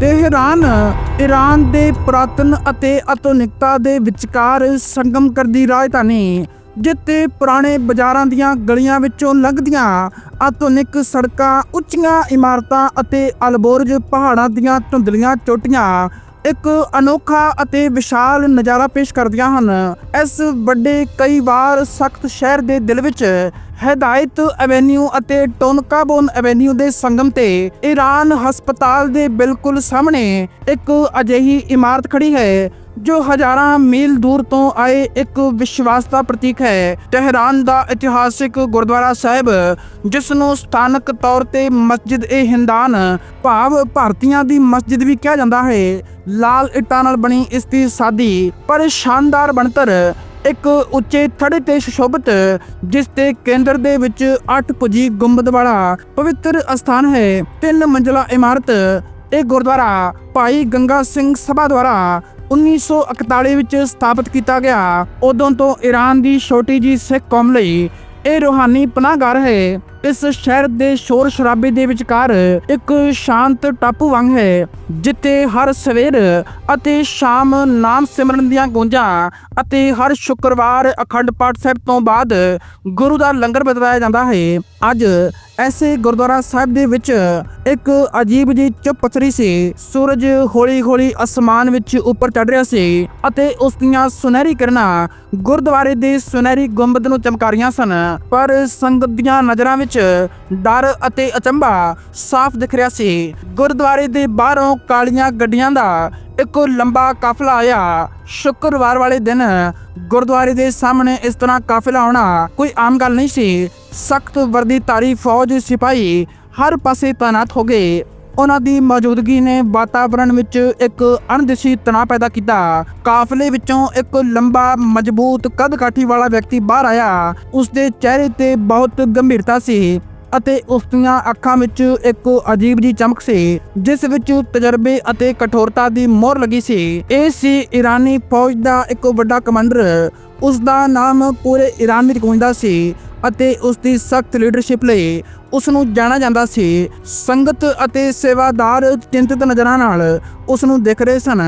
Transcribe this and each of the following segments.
Tehran Iran ਦੇ ਪੁਰਾਤਨ ਅਤੇ ਆਧੁਨਿਕਤਾ ਦੇ ਵਿਚਕਾਰ ਸੰਗਮ ਕਰਦੀ ਰਾਜਧਾਨੀ, ਜਿੱਥੇ ਪੁਰਾਣੇ ਬਾਜ਼ਾਰਾਂ ਦੀਆਂ ਗਲੀਆਂ ਵਿੱਚੋਂ ਲੰਘਦੀਆਂ ਆਧੁਨਿਕ ਸੜਕਾਂ, ਉੱਚੀਆਂ ਇਮਾਰਤਾਂ ਅਤੇ ਅਲਬੋਰਜ ਪਹਾੜਾਂ ਦੀਆਂ ਧੁੰਦਲੀਆਂ ਚੋਟੀਆਂ ਇੱਕ ਅਨੋਖਾ ਅਤੇ ਵਿਸ਼ਾਲ ਨਜ਼ਾਰਾ ਪੇਸ਼ ਕਰਦੀਆਂ ਹਨ। ਇਸ ਵੱਡੇ ਕਈ ਵਾਰ ਸਖਤ ਸ਼ਹਿਰ ਦੇ ਦਿਲ ਵਿੱਚ ਹਦਾਇਤ ਐਵੇਨਿਊ ਅਤੇ ਟੋਨਕਾਬੋਨ ਐਵੇਨਿਊ ਦੇ ਸੰਗਮ ਤੇ ਈਰਾਨ ਹਸਪਤਾਲ ਦੇ ਬਿਲਕੁਲ ਸਾਹਮਣੇ ਇੱਕ ਅਜਿਹੀ ਇਮਾਰਤ ਖੜੀ ਹੈ ਜੋ ਹਜ਼ਾਰਾਂ ਮੀਲ ਦੂਰ ਤੋਂ ਆਏ ਇੱਕ ਵਿਸ਼ਵਾਸ ਦਾ ਪ੍ਰਤੀਕ ਹੈ। ਟਹਿਰਾਨ ਦਾ ਇਤਿਹਾਸਿਕ ਗੁਰਦੁਆਰਾ ਸਾਹਿਬ ਜਿਸ ਨੂੰ ਸਥਾਨਕ ਤੌਰ ਤੇ ਮਸਜਿਦ ਏ ਹਿੰਦਾਨ, ਭਾਵ ਭਾਰਤੀਆਂ ਦੀ ਮਸਜਿਦ ਵੀ ਕਿਹਾ ਜਾਂਦਾ ਹੈ। ਲਾਲ ਇੱਟਾਂ ਨਾਲ ਬਣੀ ਇਸ ਦੀ ਸਾਦੀ, ਪਰ ਸ਼ਾਨਦਾਰ ਬਣਤਰ, ਇੱਕ ਉੱਚੇ ਥੜੇ ਤੇ ਸੁਸ਼ੋਭਿਤ, ਜਿਸ ਦੇ ਕੇਂਦਰ ਦੇ ਵਿੱਚ ਅੱਠ ਪੁਜੀ ਗੁੰਬਦ ਵਾਲਾ ਪਵਿੱਤਰ ਅਸਥਾਨ ਹੈ। ਤਿੰਨ ਮੰਜ਼ਲਾ ਇਮਾਰਤ, ਇਹ ਗੁਰਦੁਆਰਾ ਭਾਈ ਗੰਗਾ ਸਿੰਘ ਸਭਾ ਦੁਆਰਾ 1941 ਵਿੱਚ ਸਥਾਪਿਤ ਕੀਤਾ ਗਿਆ। ਉਦੋਂ ਤੋਂ ਈਰਾਨ ਦੀ ਛੋਟੀ ਜੀ ਸਿੱਖ ਕੌਮ ਲਈ ਇਹ ਰੂਹਾਨੀ ਪਨਾਹਗਾਰ ਹੈ। ਇਸ ਸ਼ਹਿਰ ਦੇ ਸ਼ੋਰ ਸ਼ਰਾਬੇ ਦੇ ਵਿਚਕਾਰ ਇੱਕ ਸ਼ਾਂਤ ਟਾਪੂ ਵਾਂਗ ਹੈ, ਜਿੱਥੇ ਹਰ ਸਵੇਰ ਅਤੇ ਸ਼ਾਮ ਨਾਮ ਸਿਮਰਨ ਦੀਆਂ ਗੂੰਜਾਂ ਅਤੇ ਹਰ ਸ਼ੁੱਕਰਵਾਰ ਅਖੰਡ ਪਾਠ ਸਾਹਿਬ ਤੋਂ ਬਾਅਦ ਗੁਰੂ ਦਾ ਲੰਗਰ ਬਦਲਾਇਆ ਜਾਂਦਾ ਹੈ। ਅੱਜ ਐਸੇ ਗੁਰਦੁਆਰਾ ਸਾਹਿਬ ਦੇ ਵਿੱਚ ਇੱਕ ਅਜੀਬ ਜੀ ਚੁੱਪ ਪਥਰੀ ਸੀ। ਸੂਰਜ ਹੌਲੀ-ਹੌਲੀ ਅਸਮਾਨ ਵਿੱਚ ਉੱਪਰ ਚੜ ਰਿਹਾ ਸੀ ਅਤੇ ਉਸ ਦੀਆਂ ਸੁਨਹਿਰੀ ਕਿਰਨਾਂ ਗੁਰਦੁਆਰੇ ਦੇ ਸੁਨਹਿਰੀ ਗੁੰਬਦ ਨੂੰ ਚਮਕਾ ਰਹੀਆਂ ਸਨ। ਪਰ ਸੰਗਤ ਦੀਆਂ ਨਜ਼ਰਾਂ ਵਿੱਚ ਡਰ ਅਤੇ ਅਚੰਭਾ ਸਾਫ਼ ਦਿਖ ਰਿਹਾ ਸੀ। ਗੁਰਦੁਆਰੇ ਦੇ ਬਾਹਰੋਂ ਕਾਲੀਆਂ ਗੱਡੀਆਂ ਦਾ ਇੱਕ ਲੰਬਾ ਕਾਫਲਾ ਆਇਆ। ਸ਼ੁੱਕਰਵਾਰ ਵਾਲੇ ਦਿਨ ਗੁਰਦੁਆਰੇ ਦੇ ਸਾਹਮਣੇ ਇਸ ਤਰ੍ਹਾਂ ਕਾਫਲਾ ਆਉਣਾ ਕੋਈ ਆਮ ਗੱਲ ਨਹੀਂ ਸੀ। ਸਖਤ ਵਰਦੀ ਵਰਦੀਧਾਰੀ ਫੌਜ ਸਿਪਾਹੀ ਹਰ ਪਾਸੇ ਤਾਇਨਾਤ ਹੋ ਗਏ। ਉਹਨਾਂ ਦੀ ਮੌਜੂਦਗੀ ਨੇ ਵਾਤਾਵਰਣ ਵਿੱਚ ਇੱਕ ਅਣਦਿਸੀ ਤਣਾਅ ਪੈਦਾ ਕੀਤਾ। ਕਾਫਲੇ ਵਿੱਚੋਂ ਇੱਕ ਲੰਬਾ, ਮਜ਼ਬੂਤ ਕੱਦ ਕਾਠੀ ਵਾਲਾ ਵਿਅਕਤੀ ਬਾਹਰ ਆਇਆ। ਉਸ ਦੇ ਚਿਹਰੇ ਤੇ ਬਹੁਤ ਗੰਭੀਰਤਾ ਸੀ। ਅਤੇ ਉਸ ਦੀਆਂ ਅੱਖਾਂ ਵਿੱਚ ਇੱਕ ਅਜੀਬ ਜੀ ਚਮਕ ਸੀ, ਜਿਸ ਵਿੱਚ ਤਜਰਬੇ ਅਤੇ ਕਠੋਰਤਾ ਦੀ ਮੋਹਰ ਲੱਗੀ ਸੀ। ਇਹ ਸੀ ਈਰਾਨੀ ਫੌਜ ਦਾ ਇੱਕ ਵੱਡਾ ਕਮਾਂਡਰ। ਉਸ ਦਾ ਨਾਮ ਪੂਰੇ ਈਰਾਨ ਵਿੱਚ ਗੂੰਜਦਾ ਸੀ ਅਤੇ ਉਸ ਦੀ ਸਖਤ ਲੀਡਰਸ਼ਿਪ ਲਈ ਉਸ ਨੂੰ ਜਾਣਿਆ ਜਾਂਦਾ ਸੀ। ਸੰਗਤ ਅਤੇ ਸੇਵਾਦਾਰ ਚਿੰਤਿਤ ਨਜ਼ਰਾਂ ਨਾਲ ਉਸ ਨੂੰ ਦੇਖ ਰਹੇ ਸਨ।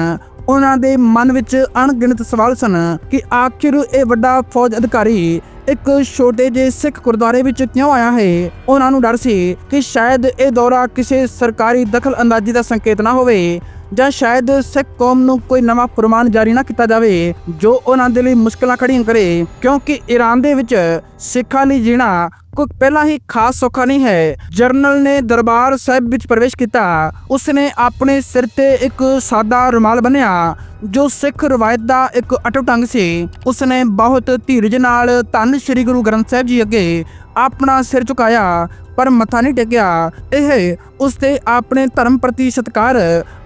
ਉਹਨਾਂ ਦੇ ਮਨ ਵਿੱਚ ਅਣਗਿਣਤ ਸਵਾਲ ਸਨ ਕਿ ਆਖਿਰ ਇਹ ਵੱਡਾ ਫੌਜ ਅਧਿਕਾਰੀ ਇੱਕ ਛੋਟੇ ਜਿਹੇ ਸਿੱਖ ਗੁਰਦੁਆਰੇ ਵਿੱਚ ਕਿਉਂ ਆਇਆ ਹੈ? ਉਹਨਾਂ ਨੂੰ ਡਰ ਸੀ ਕਿ ਸ਼ਾਇਦ ਇਹ ਦੌਰਾ ਕਿਸੇ ਸਰਕਾਰੀ ਦਖਲ ਅੰਦਾਜ਼ੀ ਦਾ ਸੰਕੇਤ ਨਾ ਹੋਵੇ ਜਾਂ ਸ਼ਾਇਦ ਸਿੱਖ ਕੌਮ ਨੂੰ ਕੋਈ ਨਵਾਂ ਫਰਮਾਨ ਜਾਰੀ ਨਾ ਕੀਤਾ ਜਾਵੇ ਜੋ ਉਹਨਾਂ ਦੇ ਲਈ ਮੁਸ਼ਕਲਾਂ ਖੜੀਆਂ ਕਰੇ। ਕਿਉਂਕਿ ਈਰਾਨ ਦੇ ਵਿੱਚ ਸਿੱਖਾਂ ਲਈ ਜੀਣਾ ਕੋਈ ਪਹਿਲਾਂ ਹੀ ਖਾਸ ਸੌਖਾ ਨਹੀਂ ਹੈ। ਜਰਨਲ ਨੇ ਦਰਬਾਰ ਸਾਹਿਬ ਵਿੱਚ ਪ੍ਰਵੇਸ਼ ਕੀਤਾ। ਉਸਨੇ ਆਪਣੇ ਸਿਰ ਤੇ ਇੱਕ ਸਾਦਾ ਰੁਮਾਲ ਬੰਨਿਆ, ਜੋ ਸਿੱਖ ਰਵਾਇਤ ਦਾ ਇੱਕ ਅਟੁੱਟ ਅੰਗ ਸੀ। ਉਸਨੇ ਬਹੁਤ ਧੀਰਜ ਨਾਲ ਧੰਨ ਸ੍ਰੀ ਗੁਰੂ ਗ੍ਰੰਥ ਸਾਹਿਬ ਜੀ ਅੱਗੇ ਆਪਣਾ ਸਿਰ ਝੁਕਾਇਆ, ਪਰ ਮੱਥਾ ਨਹੀਂ ਟੇਕਿਆ। ਇਹ ਉਸ ਦੇ ਆਪਣੇ ਧਰਮ ਪ੍ਰਤੀ ਸਤਿਕਾਰ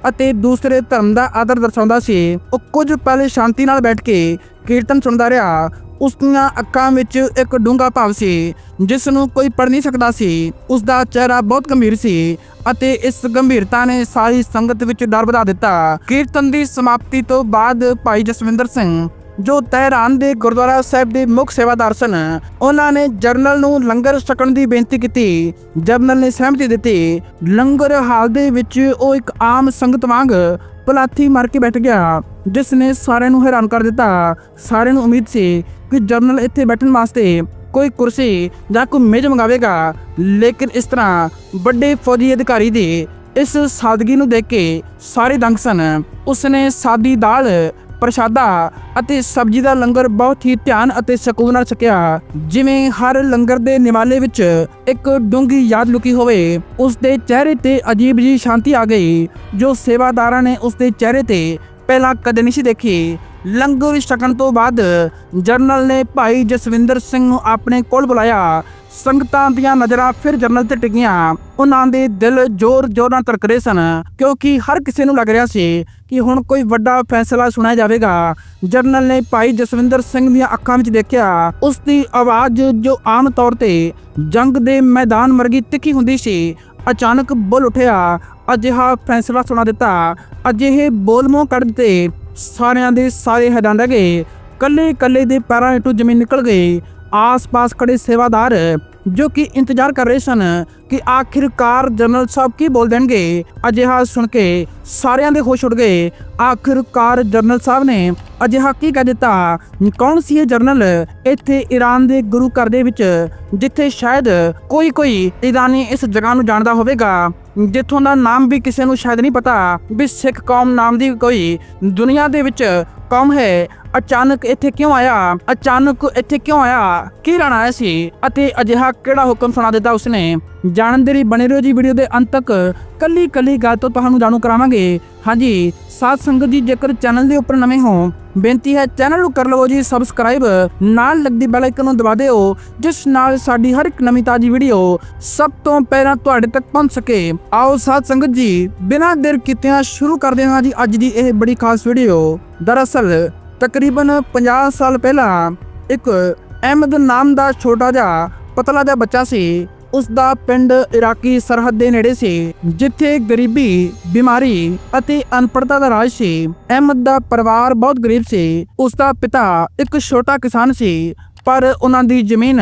ਅਤੇ ਦੂਸਰੇ ਧਰਮ ਦਾ ਆਦਰ ਦਰਸਾਉਂਦਾ ਸੀ। ਉਹ ਕੁਝ ਪਲ ਸ਼ਾਂਤੀ ਨਾਲ ਬੈਠ ਕੇ ਕੀਰਤਨ ਸੁਣਦਾ ਰਿਹਾ। ਉਸ ਦੀਆਂ ਅੱਖਾਂ ਵਿੱਚ ਇੱਕ ਡੂੰਘਾ ਭਾਵ ਸੀ ਜਿਸ ਨੂੰ ਕੋਈ ਪੜ ਨਹੀਂ ਸਕਦਾ ਸੀ। ਉਸ ਦਾ ਚਿਹਰਾ ਬਹੁਤ ਗੰਭੀਰ ਸੀ ਅਤੇ ਇਸ ਗੰਭੀਰਤਾ ਨੇ ਸਾਰੀ ਸੰਗਤ ਵਿੱਚ ਡਰ ਵਧਾ ਦਿੱਤਾ। ਕੀਰਤਨ ਦੀ ਸਮਾਪਤੀ ਤੋਂ ਬਾਅਦ ਭਾਈ ਜਸਵਿੰਦਰ ਸਿੰਘ, ਜੋ ਤਹਿਰਾਨ ਦੇ ਗੁਰਦੁਆਰਾ ਸਾਹਿਬ ਦੇ ਮੁੱਖ ਸੇਵਾਦਾਰ ਸਨ, ਉਹਨਾਂ ਨੇ ਜਰਨਲ ਨੂੰ ਲੰਗਰ ਛਕਣ ਦੀ ਬੇਨਤੀ ਕੀਤੀ। ਜਰਨਲ ਨੇ ਸਹਿਮਤੀ ਦਿੱਤੀ, ਲੰਗਰ ਹਾਲ ਦੇ ਵਿੱਚ ਉਹ ਇੱਕ ਆਮ ਸੰਗਤ ਵਾਂਗ ਪਲਾਥੀ ਮਾਰ ਕੇ ਬੈਠ ਗਿਆ, ਜਿਸ ਨੇ ਸਾਰਿਆਂ ਨੂੰ ਹੈਰਾਨ ਕਰ ਦਿੱਤਾ। ਸਾਰਿਆਂ ਨੂੰ ਉਮੀਦ ਸੀ ਕਿ ਜਰਨਲ ਇੱਥੇ ਬੈਠਣ ਵਾਸਤੇ ਕੋਈ ਕੁਰਸੀ ਜਾਂ ਕੋਈ ਮੇਜ਼ ਮੰਗਾਵੇਗਾ। ਲੇਕਿਨ ਇਸ ਤਰ੍ਹਾਂ ਵੱਡੇ ਫੌਜੀ ਅਧਿਕਾਰੀ ਦੀ ਇਸ ਸਾਦਗੀ ਨੂੰ ਦੇਖ ਕੇ ਸਾਰੇ ਦੰਗ ਸਨ। ਉਸਨੇ ਸਾਦੀ ਦਾਲ, ਪ੍ਰਸ਼ਾਦਾ ਅਤੇ ਸਬਜ਼ੀ ਦਾ ਲੰਗਰ ਬਹੁਤ ਹੀ ਧਿਆਨ ਅਤੇ ਸਕੂਨ ਨਾਲ ਛਕਿਆ। ਜਿਵੇਂ ਹਰ ਲੰਗਰ ਦੇ ਨਿਵਾਲੇ ਵਿੱਚ ਇੱਕ ਡੂੰਗੀ ਯਾਦ ਲੁਕੀ ਹੋਵੇ ਉਸ ਦੇ ਚਿਹਰੇ ਤੇ ਅਜੀਬ ਜੀ ਸ਼ਾਂਤੀ ਆ ਗਈ, ਜੋ ਸੇਵਾਦਾਰਾਂ ਨੇ ਉਸ ਦੇ ਚਿਹਰੇ ਤੇ ਪਹਿਲਾਂ ਕਦੇ ਨਹੀਂ ਸੀ ਦੇਖੀ। ਲੰਗਰ ਛਕਣ ਤੋਂ ਬਾਅਦ ਜਰਨਲ ਨੇ ਭਾਈ ਜਸਵਿੰਦਰ ਸਿੰਘ ਨੂੰ ਆਪਣੇ ਕੋਲ ਬੁਲਾਇਆ। ਸੰਗਤਾਂ ਦੀਆਂ ਨਜ਼ਰਾਂ ਫਿਰ ਜਰਨਲ ਤੇ ਟਿਕੀਆਂ। ਉਹਨਾਂ ਦੇ ਦਿਲ ਜ਼ੋਰ-ਜ਼ੋਰ ਨਾਲ ਧੜਕ ਰਹੇ ਸਨ, ਕਿਉਂਕਿ ਹਰ ਕਿਸੇ ਨੂੰ ਲੱਗ ਰਿਹਾ ਸੀ ਕਿ ਹੁਣ ਕੋਈ ਵੱਡਾ ਫੈਸਲਾ ਸੁਣਾਇਆ ਜਾਵੇਗਾ। ਜਰਨਲ ਨੇ ਭਾਈ ਜਸਵਿੰਦਰ ਸਿੰਘ ਦੀਆਂ ਅੱਖਾਂ ਵਿੱਚ ਦੇਖਿਆ। ਉਸ ਦੀ ਆਵਾਜ਼ ਜੋ ਆਮ ਤੌਰ ਤੇ ਜੰਗ ਦੇ ਮੈਦਾਨ ਵਰਗੀ ਤਿੱਖੀ ਹੁੰਦੀ ਸੀ, ਅਚਾਨਕ ਬੋਲ ਉੱਠਿਆ। ਅਜਿਹਾ ਫੈਸਲਾ ਸੁਣਾ ਦਿੱਤਾ। ਅਜਿਹੇ ਬੋਲ ਮੂੰਹ ਕੱਢ ਦਿੱਤੇ। ਸਾਰਿਆਂ ਦੇ ਸਾਰੇ ਹੈਰਾਨ ਰਹਿ ਗਏ ਕੱਲੇ ਕੱਲੇ ਦੇ ਪੈਰਾਂ ਹੇਠੋਂ ਜ਼ਮੀਨ ਨਿਕਲ ਗਈ। ਆਸ-ਪਾਸ ਖੜੇ ਸੇਵਾਦਾਰ ਜੋ ਕਿ ਇੰਤਜ਼ਾਰ ਕਰ ਰਹੇ ਸਨ ਕਿ ਆਖਿਰਕਾਰ ਜਨਰਲ ਸਾਹਿਬ ਕੀ ਬੋਲ ਦੇਣਗੇ, ਅਜਿਹਾ ਸੁਣ ਕੇ ਸਾਰਿਆਂ ਦੇ ਹੋਸ਼ ਉੱਡ ਗਏ। ਆਖਿਰਕਾਰ ਜਨਰਲ ਸਾਹਿਬ ਨੇ ਅਜਿਹਾ ਕੀ ਕਹਿ ਦਿੱਤਾ? ਕੌਣ ਸੀ ਇਹ ਜਨਰਲ ਇੱਥੇ ਈਰਾਨ ਦੇ ਗੁਰੂ ਘਰ ਦੇ ਵਿੱਚ, ਜਿੱਥੇ ਸ਼ਾਇਦ ਕੋਈ ਕੋਈ ਈਰਾਨੀ ਇਸ ਜਗ੍ਹਾ ਨੂੰ ਜਾਣਦਾ ਹੋਵੇਗਾ, ਜਿੱਥੋਂ ਦਾ ਨਾਮ ਵੀ ਕਿਸੇ ਨੂੰ ਸ਼ਾਇਦ ਨਹੀਂ ਪਤਾ ਵੀ ਸਿੱਖ ਕੌਮ ਨਾਮ ਦੀ ਕੋਈ ਦੁਨੀਆ ਦੇ ਵਿੱਚ ਕੌਮ ਹੈ? ਅਚਾਨਕ ਇੱਥੇ ਕਿਉਂ ਆਇਆ? ਅਚਾਨਕ ਇੱਥੇ ਕਿਉਂ ਆਇਆ? ਕੀ ਲੈਣ ਆਇਆ ਸੀ? ਅਤੇ ਅਜਿਹਾ ਕਿਹੜਾ ਹੁਕਮ ਸੁਣਾ ਦਿੱਤਾ ਉਸਨੇ? ਜਾਣਨ ਦੇ ਲਈ ਬਣੇ ਰਹੋ ਜੀ ਵੀਡੀਓ ਦੇ ਅੰਤ ਤੱਕ। ਕੱਲੀ ਕੱਲੀ ਗੱਲ ਤੋਂ ਤੁਹਾਨੂੰ ਜਾਣੂ ਕਰਾਵਾਂਗੇ। ਹਾਂਜੀ, ਸਾਧ ਸੰਗਤ ਜੀ, ਜੇਕਰ ਚੈਨਲ ਦੇ ਉੱਪਰ ਨਵੇਂ ਹੋ, ਬੇਨਤੀ ਹੈ ਚੈਨਲ ਨੂੰ ਕਰ ਲਵੋ ਜੀ ਸਬਸਕ੍ਰਾਈਬ। ਨਾਲ ਲੱਗਦੀ ਬੈਲ ਆਈਕਨ ਨੂੰ ਦਬਾ ਦਿਓ, ਜਿਸ ਨਾਲ ਸਾਡੀ ਹਰ ਇੱਕ ਨਵੀਂ ਤਾਜੀ ਵੀਡੀਓ ਸਭ ਤੋਂ ਪਹਿਲਾਂ ਤੁਹਾਡੇ ਤੱਕ ਪਹੁੰਚ ਸਕੇ। ਆਓ ਸਾਥ ਸੰਗਤ ਜੀ, ਬਿਨਾਂ ਦੇਰ ਕੀਤਿਆਂ ਸ਼ੁਰੂ ਕਰਦੇ ਹਾਂ ਜੀ ਅੱਜ ਦੀ ਇਹ ਬੜੀ ਖਾਸ ਵੀਡੀਓ। ਦਰਅਸਲ ਤਕਰੀਬਨ 50 ਸਾਲ ਪਹਿਲਾਂ ਇੱਕ ਅਹਿਮਦ ਨਾਮ ਦਾ ਛੋਟਾ ਜਿਹਾ ਪਤਲਾ ਜਿਹਾ ਬੱਚਾ ਸੀ। ਉਸ ਦਾ ਪਿੰਡ ਇਰਾਕੀ ਸਰਹੱਦ ਦੇ ਨੇੜੇ ਸੀ, ਜਿੱਥੇ ਗਰੀਬੀ, ਬਿਮਾਰੀ ਅਤੇ ਅਨਪੜਤਾ ਦਾ ਰਾਜ ਸੀ। ਅਹਿਮਦ ਦਾ ਪਰਿਵਾਰ ਬਹੁਤ ਗਰੀਬ ਸੀ। ਉਸ ਦਾ ਪਿਤਾ ਇੱਕ ਛੋਟਾ ਕਿਸਾਨ ਸੀ, ਪਰ ਉਹਨਾਂ ਦੀ ਜ਼ਮੀਨ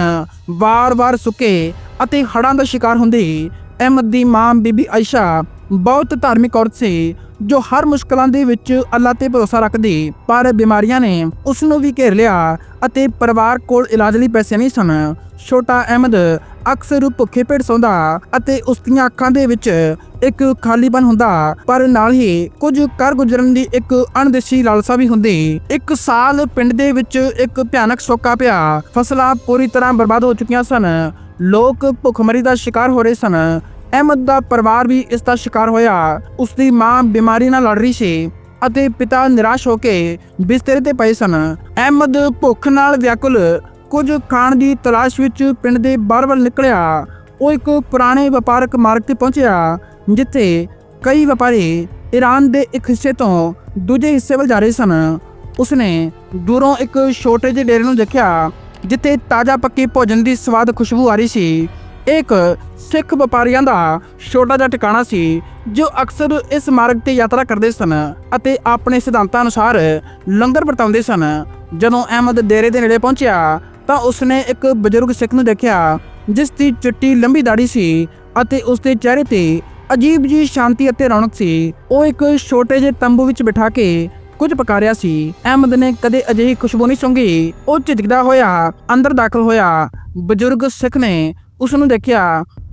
ਵਾਰ-ਵਾਰ ਸੁੱਕੇ ਅਤੇ ਹੜ੍ਹਾਂ ਦਾ ਸ਼ਿਕਾਰ ਹੁੰਦੀ। ਅਹਿਮਦ ਦੀ ਮਾਂ ਬੀਬੀ ਆਇਸ਼ਾ ਬਹੁਤ ਧਾਰਮਿਕ ਔਰਤ ਸੀ, ਜੋ ਹਰ ਮੁਸ਼ਕਲਾਂ ਦੇ ਵਿੱਚ ਅੱਲਾ ਤੇ ਭਰੋਸਾ ਰੱਖਦੀ, ਪਰ ਬਿਮਾਰੀਆਂ ਨੇ ਉਸ ਨੂੰ ਵੀ ਘੇਰ ਲਿਆ ਅਤੇ ਪਰਿਵਾਰ ਕੋਲ ਇਲਾਜ ਲਈ ਪੈਸੇ ਨਹੀਂ ਸਨ। ਛੋਟਾ ਅਹਿਮਦ ਅਕਸਰ ਭੁੱਖੇ ਪੇਟ ਸੌਂਦਾ ਅਤੇ ਉਸ ਦੀਆਂ ਅੱਖਾਂ ਦੇ ਵਿੱਚ ਇੱਕ ਖਾਲੀਪਨ ਹੁੰਦਾ, ਪਰ ਨਾਲ ਹੀ ਕੁਝ ਕਰ ਗੁਜ਼ਰਨ ਦੀ ਇੱਕ ਅਣਦੇਸੀ ਲਾਲਸਾ ਵੀ ਹੁੰਦੀ। ਇੱਕ ਸਾਲ ਪਿੰਡ ਦੇ ਵਿੱਚ ਇੱਕ ਭਿਆਨਕ ਸੋਕਾ ਪਿਆ, ਫਸਲਾਂ ਪੂਰੀ ਤਰ੍ਹਾਂ ਬਰਬਾਦ ਹੋ ਚੁੱਕੀਆਂ ਸਨ। ਲੋਕ ਭੁੱਖਮਰੀ ਦਾ ਸ਼ਿਕਾਰ ਹੋ ਰਹੇ ਸਨ। ਅਹਿਮਦ ਦਾ ਪਰਿਵਾਰ ਵੀ ਇਸ ਦਾ ਸ਼ਿਕਾਰ ਹੋਇਆ। ਉਸ ਦੀ ਮਾਂ ਬਿਮਾਰੀ ਨਾਲ ਲੜ ਰਹੀ ਸੀ ਅਤੇ ਪਿਤਾ ਨਿਰਾਸ਼ ਹੋ ਕੇ ਬਿਸਤਰੇ ਤੇ ਪਏ ਸਨ। ਅਹਿਮਦ ਭੁੱਖ ਨਾਲ ਵਿਆਕੁਲ ਕੁਝ ਖਾਣ ਦੀ ਤਲਾਸ਼ ਵਿੱਚ ਪਿੰਡ ਦੇ ਬਾਹਰ ਵੱਲ ਨਿਕਲਿਆ। ਉਹ ਇੱਕ ਪੁਰਾਣੇ ਵਪਾਰਕ ਮਾਰਗ ਤੇ ਪਹੁੰਚਿਆ, ਜਿੱਥੇ ਕਈ ਵਪਾਰੀ ਈਰਾਨ ਦੇ ਇੱਕ ਹਿੱਸੇ ਤੋਂ ਦੂਜੇ ਹਿੱਸੇ ਵੱਲ ਜਾ ਰਹੇ ਸਨ। ਉਸਨੇ ਦੂਰੋਂ ਇੱਕ ਛੋਟੇ ਜਿਹੇ ਡੇਰੇ ਨੂੰ ਦੇਖਿਆ, ਜਿੱਥੇ ਤਾਜ਼ਾ ਪੱਕੇ ਭੋਜਨ ਦੀ ਸਵਾਦ ਖੁਸ਼ਬੂ ਆ ਰਹੀ ਸੀ। ਇੱਕ ਸਿੱਖ ਵਪਾਰੀਆਂ ਦਾ ਛੋਟਾ ਜਿਹਾ ਟਿਕਾਣਾ ਸੀ, ਜੋ ਅਕਸਰ ਇਸ ਮਾਰਗ ਤੇ ਯਾਤਰਾ ਕਰਦੇ ਸਨ ਅਤੇ ਆਪਣੇ ਸਿਧਾਂਤਾਂ ਅਨੁਸਾਰ ਲੰਗਰ ਵਰਤਾਉਂਦੇ ਸਨ। ਜਦੋਂ ਅਹਿਮਦ ਡੇਰੇ ਦੇ ਨੇੜੇ ਪਹੁੰਚਿਆ, ਤਾਂ ਉਸਨੇ ਇੱਕ ਬਜ਼ੁਰਗ ਸਿੱਖ ਨੂੰ ਦੇਖਿਆ, ਜਿਸ ਦੀ ਚਿੱਟੀ ਲੰਬੀ ਦਾੜੀ ਸੀ ਅਤੇ ਉਸ ਦੇ ਚਿਹਰੇ ਤੇ ਅਜੀਬ ਜੀ ਸ਼ਾਂਤੀ ਅਤੇ ਰੌਣਕ ਸੀ। ਉਹ ਇੱਕ ਛੋਟੇ ਜਿਹੇ ਤੰਬੂ ਵਿੱਚ ਬਿਠਾ ਕੇ ਕੁਝ ਪਕਾ ਰਿਹਾ ਸੀ। ਅਹਿਮਦ ਨੇ ਕਦੇ ਅਜਿਹੀ ਖੁਸ਼ਬੂ ਨਹੀਂ ਸੁੰਘੀ। ਉਹ ਝਿਜਕਦਾ ਹੋਇਆ ਅੰਦਰ ਦਾਖਲ ਹੋਇਆ। ਬਜ਼ੁਰਗ ਸਿੱਖ ਨੇ ਉਸ ਨੂੰ ਦੇਖਿਆ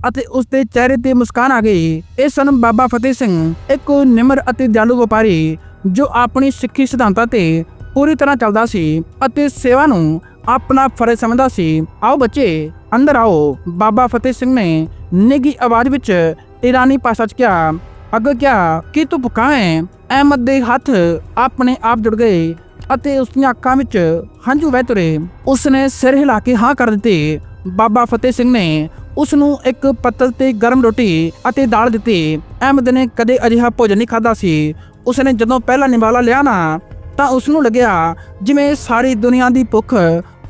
ਅਤੇ ਉਸ ਦੇ ਚਿਹਰੇ ਤੇ ਮੁਸਕਾਨ ਆ ਗਈ। ਇਹ ਸਨ ਬਾਬਾ ਫਤਿਹ ਸਿੰਘ, ਇੱਕ ਨਿਮਰ ਅਤੇ ਦਿਆਲੂ ਵਪਾਰੀ, ਜੋ ਆਪਣੀ ਸਿੱਖੀ ਸਿਧਾਂਤਾਂ ਤੇ ਪੂਰੀ ਤਰ੍ਹਾਂ ਚੱਲਦਾ ਸੀ ਅਤੇ ਸੇਵਾ ਨੂੰ ਆਪਣਾ ਫਰਜ਼ ਸਮਝਦਾ ਸੀ। ਆਓ ਬੱਚੇ, ਅੰਦਰ ਆਓ। ਬਾਬਾ ਫਤਿਹ ਸਿੰਘ ਨੇ ਨਿੱਘੀ ਆਵਾਜ਼ ਵਿੱਚ ਈਰਾਨੀ ਭਾਸ਼ਾ 'ਚ ਕਿਹਾ, ਅੱਗੇ ਕਿਹਾ, ਕਿ ਤੂੰ ਭੁੱਖਾ ਹੈ? ਅਹਿਮਦ ਦੇ ਹੱਥ ਆਪਣੇ ਆਪ ਜੁੜ ਗਏ ਅਤੇ ਉਸ ਦੀਆਂ ਅੱਖਾਂ ਵਿੱਚ ਹੰਝੂ ਵਹਿ ਤੁਰੇ। ਉਸਨੇ ਸਿਰ ਹਿਲਾ ਕੇ ਹਾਂ ਕਰ ਦਿੱਤੀ ਬਾਬਾ ਫਤਿਹ ਸਿੰਘ ਨੇ ਉਸ ਨੂੰ ਇੱਕ ਪੱਤਲ ਤੇ ਗਰਮ ਰੋਟੀ ਅਤੇ ਦਾਲ ਦਿੱਤੀ। ਅਹਿਮਦ ਨੇ ਕਦੇ ਅਜਿਹਾ ਭੋਜਨ ਨਹੀਂ ਖਾਧਾ ਸੀ। ਉਸਨੇ ਜਦੋਂ ਪਹਿਲਾ ਨਿਵਾਲਾ ਲਿਆ ਨਾ, ਤਾਂ ਉਸ ਨੂੰ ਲੱਗਿਆ ਜਿਵੇਂ ਸਾਰੀ ਦੁਨੀਆ ਦੀ ਭੁੱਖ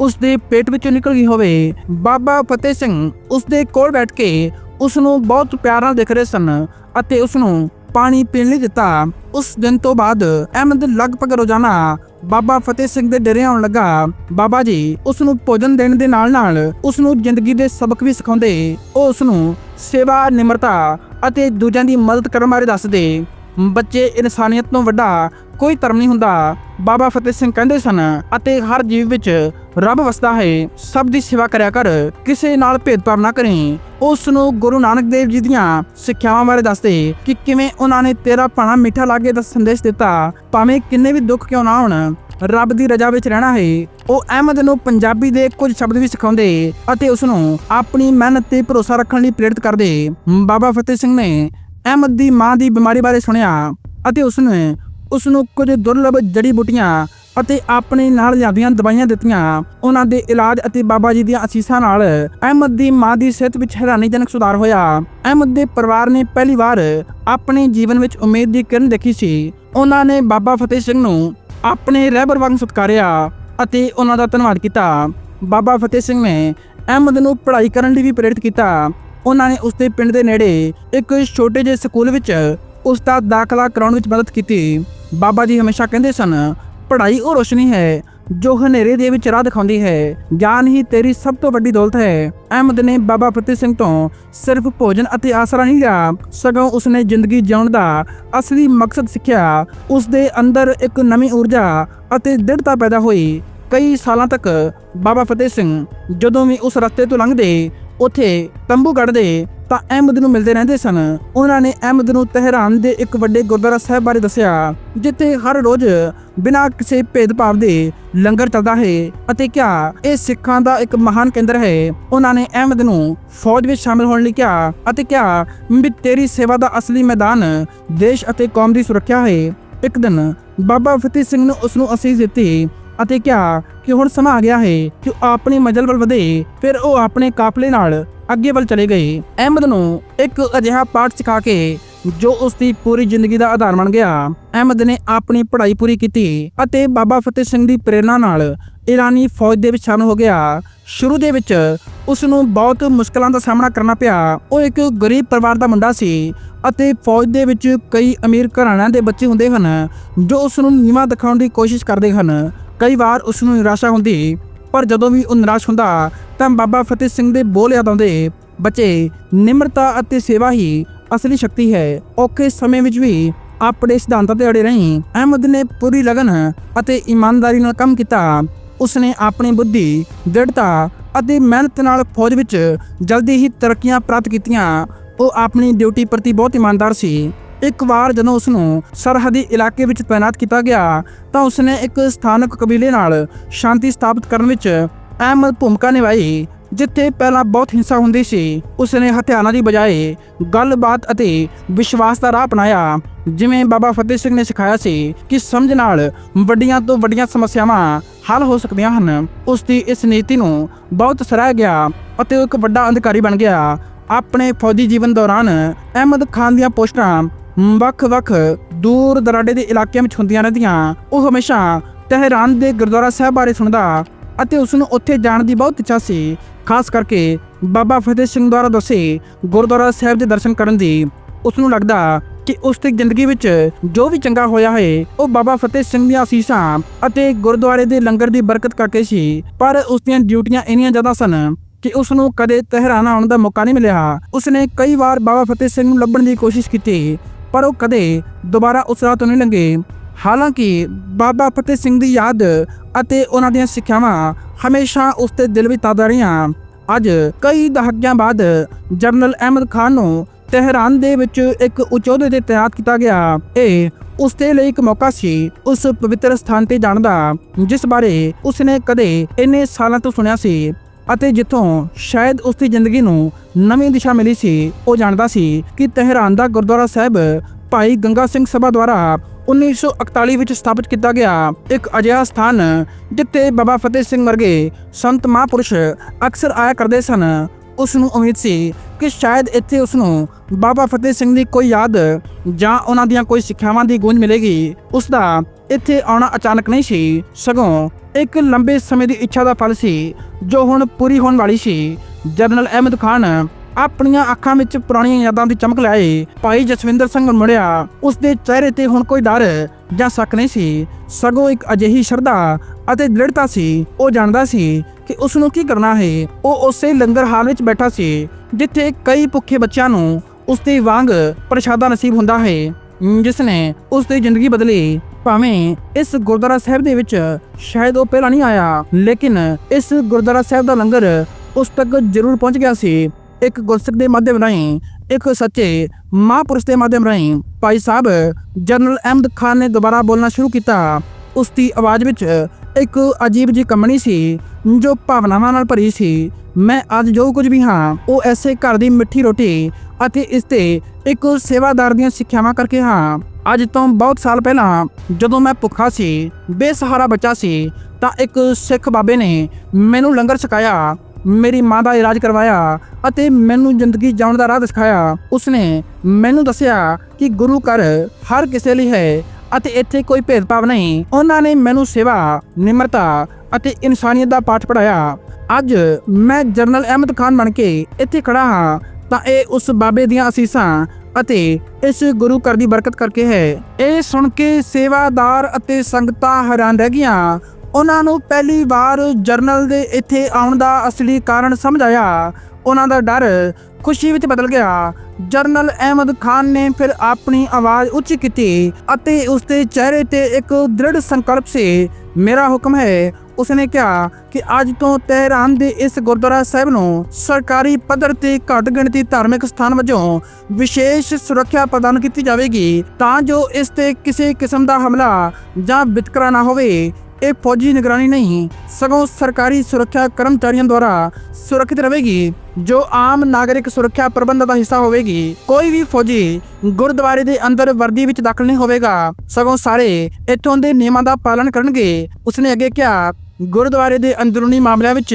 ਉਸ ਦੇ ਪੇਟ ਵਿੱਚੋਂ ਨਿਕਲ ਗਈ ਹੋਵੇ। ਬਾਬਾ ਫਤਿਹ ਸਿੰਘ ਉਸ ਦੇ ਕੋਲ ਬੈਠ ਕੇ ਉਸ ਨੂੰ ਬਹੁਤ ਪਿਆਰ ਨਾਲ ਦੇਖ ਰਹੇ ਸਨ ਅਤੇ ਉਸ ਨੂੰ ਪਾਣੀ ਪੀਣ ਲਈ ਦਿੱਤਾ। ਉਸ ਦਿਨ ਤੋਂ ਬਾਅਦ ਅਹਿਮਦ ਲਗਭਗ ਰੋਜ਼ਾਨਾ ਬਾਬਾ ਫਤਿਹ ਸਿੰਘ ਦੇ ਡੇਰੇ ਆਉਣ ਲੱਗਾ। ਬਾਬਾ ਜੀ, ਉਸ ਨੂੰ ਭੋਜਨ ਦੇਣ ਦੇ ਨਾਲ ਨਾਲ ਉਸ ਨੂੰ ਜ਼ਿੰਦਗੀ ਦੇ ਸਬਕ ਵੀ ਸਿਖਾਉਂਦੇ। ਉਹ ਉਸ ਨੂੰ ਸੇਵਾ, ਨਿਮਰਤਾ ਅਤੇ ਦੂਜਿਆਂ ਦੀ ਮਦਦ ਕਰਨ ਬਾਰੇ ਦੱਸਦੇ। ਬੱਚੇ ਇਨਸਾਨੀਅਤ ਤੋਂ ਵੱਡਾ ਕੋਈ ਧਰਮ ਨਹੀਂ ਹੁੰਦਾ। ਬਾਬਾ ਫਤਿਹ ਸਿੰਘ ਕਹਿੰਦੇ ਸਨ, ਅਤੇ ਹਰ ਜੀਵ ਵਿੱਚ ਰੱਬ ਵਸਦਾ ਹੈ, ਸਭ ਦੀ ਸੇਵਾ ਕਰਿਆ ਕਰ, ਕਿਸੇ ਨਾਲ ਭੇਦਭਾਵ ਨਾ ਕਰੀਂ। ਉਸ ਨੂੰ ਗੁਰੂ ਨਾਨਕ ਦੇਵ ਜੀ ਦੀਆਂ ਸਿੱਖਿਆਵਾਂ ਬਾਰੇ ਦੱਸਦੇ ਕਿ ਕਿਵੇਂ ਉਹਨਾਂ ਨੇ ਤੇਰਾ ਭਾਣਾ ਮਿੱਠਾ ਲਾਗੇ ਦਾ ਸੰਦੇਸ਼ ਦਿੱਤਾ, ਭਾਵੇਂ ਕਿੰਨੇ ਵੀ ਦੁੱਖ ਕਿਉਂ ਨਾ ਹੋਣ। ਰੱਬ ਦੀ ਰਜ਼ਾ ਵਿੱਚ ਰਹਿਣਾ ਹੈ। ਉਹ ਅਹਿਮਦ ਨੂੰ ਪੰਜਾਬੀ ਦੇ ਕੁਝ ਸ਼ਬਦ ਵੀ ਸਿਖਾਉਂਦੇ ਅਤੇ ਉਸ ਨੂੰ ਆਪਣੀ ਮਿਹਨਤ ਤੇ ਭਰੋਸਾ ਰੱਖਣ ਲਈ ਪ੍ਰੇਰਿਤ ਕਰਦੇ। ਬਾਬਾ ਫਤਿਹ ਸਿੰਘ ਨੇ ਅਹਿਮਦ ਦੀ ਮਾਂ ਦੀ ਬਿਮਾਰੀ ਬਾਰੇ ਸੁਣਿਆ ਅਤੇ ਉਸਨੇ ਉਸ ਨੂੰ ਕੁਝ ਦੁਰਲੱਭ ਜੜੀ ਬੂਟੀਆਂ ਅਤੇ ਆਪਣੇ ਨਾਲ ਲਿਆਂਦੀਆਂ ਦਵਾਈਆਂ ਦਿੱਤੀਆਂ। ਉਹਨਾਂ ਦੇ ਇਲਾਜ ਅਤੇ ਬਾਬਾ ਜੀ ਦੀਆਂ ਅਸੀਸਾਂ ਨਾਲ ਅਹਿਮਦ ਦੀ ਮਾਂ ਦੀ ਸਿਹਤ ਵਿੱਚ ਹੈਰਾਨੀਜਨਕ ਸੁਧਾਰ ਹੋਇਆ। ਅਹਿਮਦ ਦੇ ਪਰਿਵਾਰ ਨੇ ਪਹਿਲੀ ਵਾਰ ਆਪਣੇ ਜੀਵਨ ਵਿੱਚ ਉਮੀਦ ਦੀ ਕਿਰਨ ਦੇਖੀ ਸੀ। ਉਹਨਾਂ ਨੇ ਬਾਬਾ ਫਤਿਹ ਸਿੰਘ ਨੂੰ ਆਪਣੇ ਰਹਿਬਰ ਵਾਂਗ ਸਤਿਕਾਰਿਆ ਅਤੇ ਉਹਨਾਂ ਦਾ ਧੰਨਵਾਦ ਕੀਤਾ। ਬਾਬਾ ਫਤਿਹ ਸਿੰਘ ਨੇ ਅਹਿਮਦ ਨੂੰ ਪੜ੍ਹਾਈ ਕਰਨ ਲਈ ਵੀ ਪ੍ਰੇਰਿਤ ਕੀਤਾ। ਉਹਨਾਂ ਨੇ ਉਸ ਦੇ ਪਿੰਡ ਦੇ ਨੇੜੇ ਇੱਕ ਛੋਟੇ ਜਿਹੇ ਸਕੂਲ ਵਿੱਚ ਉਸ ਦਾ ਦਾਖਲਾ ਕਰਾਉਣ ਵਿੱਚ ਮਦਦ ਕੀਤੀ। ਬਾਬਾ ਜੀ ਹਮੇਸ਼ਾ ਕਹਿੰਦੇ ਸਨ, ਪੜ੍ਹਾਈ ਉਹ ਰੋਸ਼ਨੀ ਹੈ ਜੋ ਹਨੇਰੇ ਦੇ ਵਿੱਚ ਰਾਹ ਦਿਖਾਉਂਦੀ ਹੈ। ਗਿਆਨ ਹੀ ਤੇਰੀ ਸਭ ਤੋਂ ਵੱਡੀ ਦੌਲਤ ਹੈ। ਅਹਿਮਦ ਨੇ ਬਾਬਾ ਫਤਿਹ ਸਿੰਘ ਤੋਂ ਸਿਰਫ ਭੋਜਨ ਅਤੇ ਆਸਰਾ ਨਹੀਂ ਲਿਆ, ਸਗੋਂ ਉਸਨੇ ਜ਼ਿੰਦਗੀ ਜਿਉਣ ਦਾ ਅਸਲੀ ਮਕਸਦ ਸਿੱਖਿਆ। ਉਸ ਦੇ ਅੰਦਰ ਇੱਕ ਨਵੀਂ ਊਰਜਾ ਅਤੇ ਦ੍ਰਿੜਤਾ ਪੈਦਾ ਹੋਈ। ਕਈ ਸਾਲਾਂ ਤੱਕ ਬਾਬਾ ਫਤਿਹ ਸਿੰਘ ਜਦੋਂ ਵੀ ਉਸ ਰਸਤੇ ਤੋਂ ਲੰਘਦੇ ਉੱਥੇ ਤੰਬੂ ਗੱਡਦੇ ਤਾਂ ਅਹਿਮਦ ਨੂੰ ਮਿਲਦੇ ਰਹਿੰਦੇ ਸਨ। ਉਹਨਾਂ ਨੇ ਅਹਿਮਦ ਨੂੰ ਤਹਿਰਾਨ ਦੇ ਇੱਕ ਵੱਡੇ ਗੁਰਦੁਆਰਾ ਸਾਹਿਬ ਬਾਰੇ ਦੱਸਿਆ, ਜਿੱਥੇ ਹਰ ਰੋਜ਼ ਬਿਨਾਂ ਕਿਸੇ ਭੇਦਭਾਵ ਦੇ ਲੰਗਰ ਚੱਲਦਾ ਹੈ ਅਤੇ ਕਿਹਾ ਇਹ ਸਿੱਖਾਂ ਦਾ ਇੱਕ ਮਹਾਨ ਕੇਂਦਰ ਹੈ। ਉਹਨਾਂ ਨੇ ਅਹਿਮਦ ਨੂੰ ਫੌਜ ਵਿੱਚ ਸ਼ਾਮਿਲ ਹੋਣ ਲਈ ਕਿਹਾ ਅਤੇ ਕਿਹਾ ਵੀ ਤੇਰੀ ਸੇਵਾ ਦਾ ਅਸਲੀ ਮੈਦਾਨ ਦੇਸ਼ ਅਤੇ ਕੌਮ ਦੀ ਸੁਰੱਖਿਆ ਹੈ। ਇੱਕ ਦਿਨ ਬਾਬਾ ਫਤਿਹ ਸਿੰਘ ਨੇ ਉਸ ਨੂੰ ਅਸੀਸ ਦਿੱਤੀ ਅਤੇ ਕਿਹਾ ਕਿ ਹੁਣ ਸਮਾਂ ਆ ਗਿਆ ਹੈ ਕਿ ਉਹ ਆਪਣੀ ਮੰਜ਼ਲ ਵੱਲ ਵਧੇ, ਫਿਰ ਉਹ ਆਪਣੇ ਕਾਫਲੇ ਨਾਲ ਅੱਗੇ ਵੱਲ ਚਲੇ ਗਏ। ਅਹਿਮਦ ਨੂੰ ਇੱਕ ਅਜਿਹਾ ਪਾਠ ਸਿਖਾ ਕੇ ਜੋ ਉਸ ਦੀ ਪੂਰੀ ਜ਼ਿੰਦਗੀ ਦਾ ਆਧਾਰ ਬਣ ਗਿਆ। ਅਹਿਮਦ ਨੇ ਆਪਣੀ ਪੜ੍ਹਾਈ ਪੂਰੀ ਕੀਤੀ ਅਤੇ ਬਾਬਾ ਫਤਿਹ ਸਿੰਘ ਦੀ ਪ੍ਰੇਰਣਾ ਨਾਲ ਇਰਾਨੀ ਫੌਜ ਦੇ ਵਿੱਚ ਸ਼ਾਮਲ ਹੋ ਗਿਆ। ਸ਼ੁਰੂ ਦੇ ਵਿੱਚ ਉਸ ਨੂੰ ਬਹੁਤ ਮੁਸ਼ਕਲਾਂ ਦਾ ਸਾਹਮਣਾ ਕਰਨਾ ਪਿਆ। ਉਹ ਇੱਕ ਗਰੀਬ ਪਰਿਵਾਰ ਦਾ ਮੁੰਡਾ ਸੀ ਅਤੇ ਫੌਜ ਦੇ ਵਿੱਚ ਕਈ ਅਮੀਰ ਘਰਾਣਿਆਂ ਦੇ ਬੱਚੇ ਹੁੰਦੇ ਹਨ ਜੋ ਉਸ ਨੂੰ ਨੀਵਾਂ ਦਿਖਾਉਣ ਦੀ ਕੋਸ਼ਿਸ਼ ਕਰਦੇ ਹਨ। ਕਈ ਵਾਰ ਉਸ ਨੂੰ ਨਿਰਾਸ਼ਾ ਹੁੰਦੀ, ਪਰ ਜਦੋਂ ਵੀ ਉਹ ਨਿਰਾਸ਼ ਹੁੰਦਾ, ਤਾਂ ਬਾਬਾ ਫਤਿਹ ਸਿੰਘ ਦੇ ਬੋਲ ਯਾਦ ਆਉਂਦੇ। ਬੱਚੇ, ਨਿਮਰਤਾ ਅਤੇ ਸੇਵਾ ਹੀ ਅਸਲੀ ਸ਼ਕਤੀ ਹੈ। ਔਖੇ ਸਮੇਂ ਵਿੱਚ ਵੀ ਆਪਣੇ ਸਿਧਾਂਤਾਂ ਤੇ ਅੜੇ ਰਹੀ। ਅਹਿਮਦ ਨੇ ਪੂਰੀ ਲਗਨ ਅਤੇ ਇਮਾਨਦਾਰੀ ਨਾਲ ਕੰਮ ਕੀਤਾ। ਉਸਨੇ ਆਪਣੀ ਬੁੱਧੀ, ਦ੍ਰਿੜਤਾ ਅਤੇ ਮਿਹਨਤ ਨਾਲ ਫੌਜ ਵਿੱਚ ਜਲਦੀ ਹੀ ਤਰੱਕੀਆਂ ਪ੍ਰਾਪਤ ਕੀਤੀਆਂ। ਉਹ ਆਪਣੀ ਡਿਊਟੀ ਪ੍ਰਤੀ ਬਹੁਤ ਇਮਾਨਦਾਰ ਸੀ। ਇੱਕ ਵਾਰ ਜਦੋਂ ਉਸ ਨੂੰ ਸਰਹੱਦੀ ਇਲਾਕੇ ਵਿੱਚ ਤਾਇਨਾਤ ਕੀਤਾ ਗਿਆ, ਤਾਂ ਉਸਨੇ ਇੱਕ ਸਥਾਨਕ ਕਬੀਲੇ ਨਾਲ ਸ਼ਾਂਤੀ ਸਥਾਪਿਤ ਕਰਨ ਵਿੱਚ ਅਹਿਮ ਭੂਮਿਕਾ ਨਿਭਾਈ, ਜਿੱਥੇ ਪਹਿਲਾਂ ਬਹੁਤ ਹਿੰਸਾ ਹੁੰਦੀ ਸੀ। ਉਸਨੇ ਹਥਿਆਰਾਂ ਦੀ ਬਜਾਏ ਗੱਲਬਾਤ ਅਤੇ ਵਿਸ਼ਵਾਸ ਦਾ ਰਾਹ ਅਪਣਾਇਆ, ਜਿਵੇਂ ਬਾਬਾ ਫਤਿਹ ਸਿੰਘ ਨੇ ਸਿਖਾਇਆ ਸੀ ਕਿ ਸਮਝ ਨਾਲ ਵੱਡੀਆਂ ਤੋਂ ਵੱਡੀਆਂ ਸਮੱਸਿਆਵਾਂ ਹੱਲ ਹੋ ਸਕਦੀਆਂ ਹਨ। ਉਸ ਦੀ ਇਸ ਨੀਤੀ ਨੂੰ ਬਹੁਤ ਸਰਾਹਿਆ ਗਿਆ ਅਤੇ ਉਹ ਇੱਕ ਵੱਡਾ ਅਧਿਕਾਰੀ ਬਣ ਗਿਆ। ਆਪਣੇ ਫੌਜੀ ਜੀਵਨ ਦੌਰਾਨ ਅਹਿਮਦ ਖਾਨ ਦੀਆਂ ਪੋਸਟਾਂ ਵੱਖ-ਵੱਖ ਦੂਰ ਦਰਾਡੇ ਦੇ ਇਲਾਕਿਆਂ ਵਿੱਚ ਹੁੰਦੀਆਂ ਰਹਿੰਦੀਆਂ। ਉਹ ਹਮੇਸ਼ਾ ਤਹਿਰਾਨ ਦੇ ਗੁਰਦੁਆਰਾ ਸਾਹਿਬ ਬਾਰੇ ਸੁਣਦਾ ਅਤੇ ਉਸ ਨੂੰ ਉੱਥੇ ਜਾਣ ਦੀ ਬਹੁਤ ਇੱਛਾ ਸੀ। ਖਾਸ ਕਰਕੇ ਬਾਬਾ ਫਤਿਹ ਸਿੰਘ ਦੁਆਰਾ ਦੱਸੇ ਗੁਰਦੁਆਰਾ ਸਾਹਿਬ ਦੇ ਦਰਸ਼ਨ ਕਰਨ ਦੀ। ਉਸ ਨੂੰ ਲੱਗਦਾ ਕਿ ਉਸ ਦੀ ਜ਼ਿੰਦਗੀ ਵਿੱਚ ਜੋ ਵੀ ਚੰਗਾ ਹੋਇਆ ਹੈ, ਉਹ ਬਾਬਾ ਫਤਿਹ ਸਿੰਘ ਦੀਆਂ ਅਸੀਸਾਂ ਅਤੇ ਗੁਰਦੁਆਰੇ ਦੇ ਲੰਗਰ ਦੀ ਬਰਕਤ ਕਰਕੇ ਸੀ। ਪਰ ਉਸ ਦੀਆਂ ਡਿਊਟੀਆਂ ਇੰਨੀਆਂ ਜ਼ਿਆਦਾ ਸਨ ਕਿ ਉਸ ਨੂੰ ਕਦੇ ਤਹਿਰਾਨ ਆਉਣ ਦਾ ਮੌਕਾ ਨਹੀਂ ਮਿਲਿਆ। ਉਸਨੇ ਕਈ ਵਾਰ ਬਾਬਾ ਫਤਿਹ ਸਿੰਘ ਨੂੰ ਲੱਭਣ ਦੀ ਕੋਸ਼ਿਸ਼ ਕੀਤੀ ਪਰ ਉਹ ਕਦੇ ਦੁਬਾਰਾ ਉਸ ਰਾਹ ਤੋਂ ਨਹੀਂ ਲੰਘੇ। ਹਾਲਾਂਕਿ ਬਾਬਾ ਫਤਿਹ ਸਿੰਘ ਦੀ ਯਾਦ ਅਤੇ ਉਹਨਾਂ ਦੀਆਂ ਸਿੱਖਿਆਵਾਂ ਹਮੇਸ਼ਾ ਉਸ ਦੇ ਦਿਲ ਵਿੱਚ ਤਾਜ਼ਾ ਰਹੀਆਂ। ਅੱਜ ਕਈ ਦਹਾਕਿਆਂ ਬਾਅਦ ਜਨਰਲ ਅਹਿਮਦ ਖਾਨ ਨੂੰ ਤਹਿਰਾਨ ਦੇ ਵਿੱਚ ਇੱਕ ਉੱਚ ਅਹੁਦੇ ਤੇ ਤੈਨਾਤ ਕੀਤਾ ਗਿਆ। ਇਹ ਉਸ ਦੇ ਲਈ ਇੱਕ ਮੌਕਾ ਸੀ ਉਸ ਪਵਿੱਤਰ ਸਥਾਨ ਤੇ ਜਾਣ ਦਾ, ਜਿਸ ਬਾਰੇ ਉਸਨੇ ਕਦੇ ਇੰਨੇ ਸਾਲਾਂ ਤੋਂ ਸੁਣਿਆ ਸੀ। ਅਤੇ ਜਿੱਥੋਂ ਸ਼ਾਇਦ ਉਸ ਦੀ ਜ਼ਿੰਦਗੀ ਨੂੰ ਨਵੀਂ ਦਿਸ਼ਾ ਮਿਲੀ ਸੀ, ਉਹ ਜਾਣਦਾ ਸੀ ਕਿ ਤਹਿਰਾਨ ਦਾ ਗੁਰਦੁਆਰਾ ਸਾਹਿਬ ਭਾਈ ਗੰਗਾ ਸਿੰਘ ਸਭਾ ਦੁਆਰਾ 1941 ਵਿੱਚ ਸਥਾਪਿਤ ਕੀਤਾ ਗਿਆ। ਇੱਕ ਅਜਿਹਾ ਸਥਾਨ ਜਿੱਥੇ ਬਾਬਾ ਫਤਿਹ ਸਿੰਘ ਵਰਗੇ ਸੰਤ ਮਹਾਂਪੁਰਸ਼ ਅਕਸਰ ਆਇਆ ਕਰਦੇ ਸਨ ਉਸ ਨੂੰ ਉਮੀਦ ਸੀ ਕਿ ਸ਼ਾਇਦ ਇੱਥੇ ਉਸ ਨੂੰ ਬਾਬਾ ਫਤਿਹ ਸਿੰਘ ਦੀ ਕੋਈ ਯਾਦ ਜਾਂ ਉਹਨਾਂ ਦੀਆਂ ਕੋਈ ਸਿੱਖਿਆਵਾਂ ਦੀ ਗੂੰਜ ਮਿਲੇਗੀ। ਉਸ ਦਾ ਇੱਥੇ ਆਉਣਾ ਅਚਾਨਕ ਨਹੀਂ ਸੀ। ਸਗੋਂ ਇੱਕ ਲੰਬੇ ਸਮੇਂ ਦੀ ਇੱਛਾ ਦਾ ਫਲ ਸੀ, ਜੋ ਹੁਣ ਪੂਰੀ ਹੋਣ ਵਾਲੀ ਸੀ। ਜਨਰਲ ਅਹਿਮਦ ਖਾਨ ਆਪਣੀਆਂ ਅੱਖਾਂ ਵਿੱਚ ਪੁਰਾਣੀਆਂ ਯਾਦਾਂ ਦੀ ਚਮਕ ਲਿਆਏ। ਭਾਈ ਜਸਵਿੰਦਰ ਸਿੰਘ ਮੁੜਿਆ ਉਸ ਦੇ ਚਿਹਰੇ ਤੇ ਹੁਣ ਕੋਈ ਡਰ ਜਾਂ ਸ਼ੱਕ ਨਹੀਂ ਸੀ। ਸਗੋਂ ਇੱਕ ਅਜਿਹੀ ਸ਼ਰਧਾ ਅਤੇ ਦ੍ਰਿੜਤਾ ਸੀ। ਉਹ ਜਾਣਦਾ ਸੀ ਕਿ ਉਸ ਨੂੰ ਕੀ ਕਰਨਾ ਹੈ। ਉਹ ਉਸੇ ਲੰਗਰ ਹਾਲ ਵਿੱਚ ਬੈਠਾ ਸੀ, ਜਿੱਥੇ ਕਈ ਭੁੱਖੇ ਬੱਚਿਆਂ ਨੂੰ ਉਸ ਦੇ ਵਾਂਗ ਪ੍ਰਸ਼ਾਦਾ ਨਸੀਬ ਹੁੰਦਾ ਹੈ ਜਿਸ ਨੇ ਉਸ ਦੀ ਜ਼ਿੰਦਗੀ ਬਦਲੀ। ਭਾਵੇਂ ਇਸ ਗੁਰਦੁਆਰਾ ਸਾਹਿਬ ਦੇ ਵਿੱਚ ਸ਼ਾਇਦ ਉਹ ਪਹਿਲਾਂ ਨਹੀਂ ਆਇਆ, ਲੇਕਿਨ ਇਸ ਗੁਰਦੁਆਰਾ ਸਾਹਿਬ ਦਾ ਲੰਗਰ ਉਸ ਤੱਕ ਜ਼ਰੂਰ ਪਹੁੰਚ ਗਿਆ ਸੀ। ਇੱਕ ਗੁਰਸਿੱਖ ਦੇ ਮਾਧਿਅਮ ਰਾਹੀਂ, ਇੱਕ ਸੱਚੇ ਮਹਾਂਪੁਰਸ਼ ਦੇ ਮਾਧਿਅਮ ਰਾਹੀਂ ਭਾਈ ਸਾਹਿਬ ਜਨਰਲ ਅਹਿਮਦ ਖਾਨ ਨੇ ਦੁਬਾਰਾ ਬੋਲਣਾ ਸ਼ੁਰੂ ਕੀਤਾ। ਉਸ ਦੀ ਆਵਾਜ਼ ਵਿੱਚ ਇੱਕ ਅਜੀਬ ਜਿਹੀ ਕੰਬਣੀ ਸੀ, ਜੋ ਭਾਵਨਾਵਾਂ ਨਾਲ ਭਰੀ ਸੀ। ਮੈਂ ਅੱਜ ਜੋ ਕੁਝ ਵੀ ਹਾਂ, ਉਹ ਐਸੇ ਘਰ ਦੀ ਮਿੱਠੀ ਰੋਟੀ ਅਤੇ ਇਸ ਤੇ ਇੱਕ ਸੇਵਾਦਾਰ ਦੀਆਂ ਸਿੱਖਿਆਵਾਂ ਕਰਕੇ ਹਾਂ। ਅੱਜ ਤੋਂ ਬਹੁਤ ਸਾਲ ਪਹਿਲਾਂ ਜਦੋਂ ਮੈਂ ਭੁੱਖਾ ਸੀ, ਬੇਸਹਾਰਾ ਬੱਚਾ ਸੀ, ਤਾਂ ਇੱਕ ਸਿੱਖ ਬਾਬੇ ਨੇ ਮੈਨੂੰ ਲੰਗਰ ਛਕਾਇਆ। ਮੇਰੀ ਮਾਂ ਦਾ ਇਲਾਜ ਕਰਵਾਇਆ ਅਤੇ ਮੈਨੂੰ ਜ਼ਿੰਦਗੀ ਜਿਉਣ ਦਾ ਰਾਹ ਦਿਖਾਇਆ। ਉਸਨੇ ਮੈਨੂੰ ਦੱਸਿਆ ਕਿ ਗੁਰੂ ਘਰ ਹਰ ਕਿਸੇ ਲਈ ਹੈ ਅਤੇ ਇੱਥੇ ਕੋਈ ਭੇਦਭਾਵ ਨਹੀਂ। ਉਹਨਾਂ ਨੇ ਮੈਨੂੰ ਸੇਵਾ, ਨਿਮਰਤਾ ਅਤੇ ਇਨਸਾਨੀਅਤ ਦਾ ਪਾਠ ਪੜਾਇਆ ਅੱਜ ਮੈਂ ਜਨਰਲ ਅਹਿਮਦ ਖਾਨ ਬਣ ਕੇ ਇੱਥੇ ਖੜਾ ਹਾਂ, ਤਾਂ ਇਹ ਉਸ ਬਾਬੇ ਦੀਆਂ ਅਸੀਸਾਂ ਅਤੇ ਇਸ ਗੁਰੂ ਘਰ ਦੀ ਬਰਕਤ ਕਰਕੇ ਹੈ। ਇਹ ਸੁਣ ਕੇ ਸੇਵਾਦਾਰ ਅਤੇ ਸੰਗਤਾਂ ਹੈਰਾਨ ਰਹਿ ਗਈਆਂ ਉਹਨਾਂ ਨੂੰ ਪਹਿਲੀ ਵਾਰ ਜਰਨਲ ਦੇ ਇੱਥੇ ਆਉਣ ਦਾ ਅਸਲੀ ਕਾਰਨ ਸਮਝ ਆਇਆ। ਉਹਨਾਂ ਦਾ ਡਰ ਖੁਸ਼ੀ ਵਿੱਚ ਬਦਲ ਗਿਆ। ਜਰਨਲ ਅਹਿਮਦ ਖਾਨ ਨੇ ਫਿਰ ਆਪਣੀ ਆਵਾਜ਼ ਉੱਚੀ ਕੀਤੀ ਅਤੇ ਉਸਦੇ ਚਿਹਰੇ ਤੇ ਇੱਕ ਦ੍ਰਿੜ ਸੰਕਲਪ ਸੀ। ਮੇਰਾ ਹੁਕਮ ਹੈ, ਉਸਨੇ ਕਿਹਾ, ਕਿ ਅੱਜ ਤੋਂ ਤਹਿਰਾਨ ਦੇ ਇਸ ਗੁਰਦੁਆਰਾ ਸਾਹਿਬ ਨੂੰ ਸਰਕਾਰੀ ਪੱਧਰ ਤੇ ਘੱਟ ਗਿਣਤੀ ਧਾਰਮਿਕ ਸਥਾਨ ਵਜੋਂ ਵਿਸ਼ੇਸ਼ ਸੁਰੱਖਿਆ ਪ੍ਰਦਾਨ ਕੀਤੀ ਜਾਵੇਗੀ, ਤਾਂ ਜੋ ਇਸ ਤੇ ਕਿਸੇ ਕਿਸਮ ਦਾ ਹਮਲਾ ਜਾਂ ਵਿਤਕਰਾ ਨਾ ਹੋਵੇ। ਇਹ ਫੌਜੀ ਨਿਗਰਾਨੀ ਨਹੀਂ, ਸਗੋਂ ਸਰਕਾਰੀ ਸੁਰੱਖਿਆ ਕਰਮਚਾਰੀਆਂ ਦੁਆਰਾ ਸੁਰੱਖਿਅਤ ਰਹੇਗੀ, ਜੋ ਆਮ ਨਾਗਰਿਕ ਸੁਰੱਖਿਆ ਪ੍ਰਬੰਧ ਦਾ ਹਿੱਸਾ ਹੋਵੇਗੀ। ਕੋਈ ਵੀ ਫੌਜੀ ਗੁਰਦੁਆਰੇ ਦੇ ਅੰਦਰ ਵਰਦੀ ਵਿੱਚ ਦਾਖਲ ਨਹੀਂ ਹੋਵੇਗਾ, ਸਗੋਂ ਸਾਰੇ ਇੱਥੋਂ ਦੇ ਨਿਯਮਾਂ ਦਾ ਪਾਲਣ ਕਰਨਗੇ, ਉਸਨੇ ਅੱਗੇ ਕਿਹਾ, ਗੁਰਦੁਆਰੇ ਦੇ ਅੰਦਰੂਨੀ ਮਾਮਲਿਆਂ ਵਿੱਚ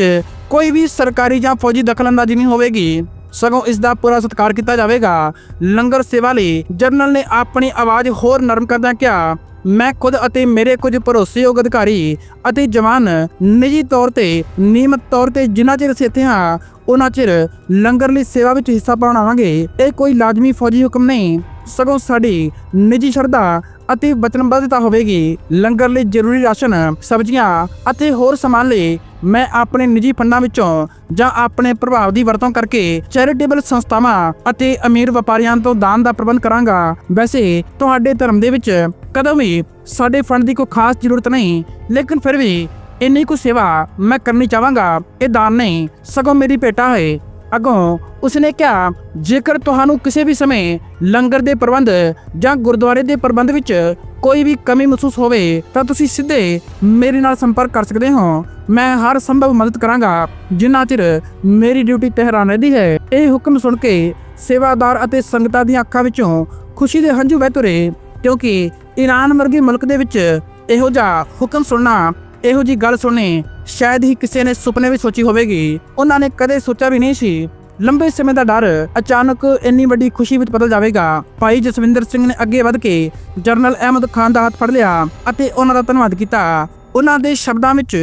ਕੋਈ ਵੀ ਸਰਕਾਰੀ ਜਾਂ ਫੌਜੀ ਦਖਲਅੰਦਾਜ਼ੀ ਨਹੀਂ ਹੋਵੇਗੀ। ਸਗੋਂ ਇਸ ਦਾ ਪੂਰਾ ਸਤਿਕਾਰ ਕੀਤਾ ਜਾਵੇਗਾ। ਲੰਗਰ ਸੇਵਾ ਲਈ ਜਰਨਲ ਨੇ ਆਪਣੀ ਆਵਾਜ਼ ਹੋਰ ਨਰਮ ਕਰਦਿਆਂ ਕਿਹਾ ਮੈਂ ਖੁਦ ਅਤੇ ਮੇਰੇ ਕੁਝ ਭਰੋਸੇਯੋਗ ਅਧਿਕਾਰੀ ਅਤੇ ਜਵਾਨ ਨਿੱਜੀ ਤੌਰ ਤੇ, ਨਿਯਮਤ ਤੌਰ ਤੇ ਜਿਨ੍ਹਾਂ ਚਿਰ ਅਸੀਂ ਹਾਂ, ਉਹਨਾਂ ਚਿਰ ਲੰਗਰ ਲਈ ਸੇਵਾ ਵਿੱਚ ਹਿੱਸਾ ਪਾਉਣਾਵਾਂਗੇ ਇਹ ਕੋਈ ਲਾਜ਼ਮੀ ਫੌਜੀ ਹੁਕਮ ਨਹੀਂ। ਸਗੋਂ ਸਾਡੀ ਨਿੱਜੀ ਸ਼ਰਧਾ ਅਤੇ ਵਚਨਬੱਧਤਾ ਹੋਵੇਗੀ। ਲੰਗਰ ਲਈ ਜ਼ਰੂਰੀ ਰਾਸ਼ਨ, ਸਬਜ਼ੀਆਂ ਅਤੇ ਹੋਰ ਸਮਾਨ ਲਈ ਮੈਂ ਆਪਣੇ ਨਿੱਜੀ ਫੰਡਾਂ ਵਿੱਚੋਂ ਜਾਂ ਆਪਣੇ ਪ੍ਰਭਾਵ ਦੀ ਵਰਤੋਂ ਕਰਕੇ ਚੈਰੀਟੇਬਲ ਸੰਸਥਾਵਾਂ ਅਤੇ ਅਮੀਰ ਵਪਾਰੀਆਂ ਤੋਂ ਦਾਨ ਦਾ ਪ੍ਰਬੰਧ ਕਰਾਂਗਾ। ਵੈਸੇ ਤੁਹਾਡੇ ਧਰਮ ਦੇ ਵਿੱਚ ਕਦੋਂ ਵੀ ਸਾਡੇ ਫੰਡ ਦੀ ਕੋਈ ਖਾਸ ਜ਼ਰੂਰਤ ਨਹੀਂ, ਲੇਕਿਨ ਫਿਰ ਵੀ ਇੰਨੀ ਕੁ ਸੇਵਾ ਮੈਂ ਕਰਨੀ ਚਾਹਾਂਗਾ। ਇਹ ਦਾਨ ਨਹੀਂ, ਸਗੋਂ ਮੇਰੀ ਭੇਟਾ ਹੈ। ਅਗੋਂ ਉਸਨੇ ਕਿਹਾ, ਜੇਕਰ ਤੁਹਾਨੂੰ ਕਿਸੇ ਵੀ ਸਮੇਂ ਲੰਗਰ ਦੇ ਪ੍ਰਬੰਧ ਜਾਂ ਗੁਰਦੁਆਰੇ ਦੇ ਪ੍ਰਬੰਧ ਵਿੱਚ ਕੋਈ ਵੀ ਕਮੀ ਮਹਿਸੂਸ ਹੋਵੇ, ਤਾਂ ਤੁਸੀਂ ਸਿੱਧੇ ਮੇਰੇ ਨਾਲ ਸੰਪਰਕ ਕਰ ਸਕਦੇ ਹੋ। ਮੈਂ ਹਰ ਸੰਭਵ ਮਦਦ ਕਰਾਂਗਾ, ਜਿੰਨਾ ਚਿਰ ਮੇਰੀ ਡਿਊਟੀ ਤਹਿਰਾਨ ਰਹਿੰਦੀ ਹੈ। ਇਹ ਹੁਕਮ ਸੁਣ ਕੇ ਸੇਵਾਦਾਰ ਅਤੇ ਸੰਗਤਾਂ ਦੀਆਂ ਅੱਖਾਂ ਵਿੱਚੋਂ ਖੁਸ਼ੀ ਦੇ ਹੰਝੂ ਵਹਿ ਤੁਰੇ, ਕਿਉਂਕਿ ਈਰਾਨ ਵਰਗੇ ਮੁਲਕ ਦੇ ਵਿੱਚ ਇਹੋ ਜਿਹਾ ਹੁਕਮ ਸੁਣਨਾ, ਇਹੋ ਜੀ ਗੱਲ ਸੁਣਨੀ ਸ਼ਾਇਦ ਹੀ ਕਿਸੇ ਨੇ ਸੁਪਨੇ ਵਿੱਚ ਸੋਚੀ ਹੋਵੇਗੀ। ਉਹਨਾਂ ਨੇ ਕਦੇ ਸੋਚਿਆ ਵੀ ਨਹੀਂ ਸੀ। ਲੰਬੇ ਸਮੇਂ ਦਾ ਡਰ ਅਚਾਨਕ ਇੰਨੀ ਵੱਡੀ ਖੁਸ਼ੀ ਵਿੱਚ ਬਦਲ ਜਾਵੇਗਾ। ਭਾਈ ਜਸਵਿੰਦਰ ਸਿੰਘ ਨੇ ਅੱਗੇ ਵਧ ਕੇ ਜਨਰਲ ਅਹਿਮਦ ਖਾਨ ਦਾ ਹੱਥ ਫੜ ਲਿਆ ਅਤੇ ਉਹਨਾਂ ਦਾ ਧੰਨਵਾਦ ਕੀਤਾ। ਉਹਨਾਂ ਦੇ ਸ਼ਬਦਾਂ ਵਿੱਚ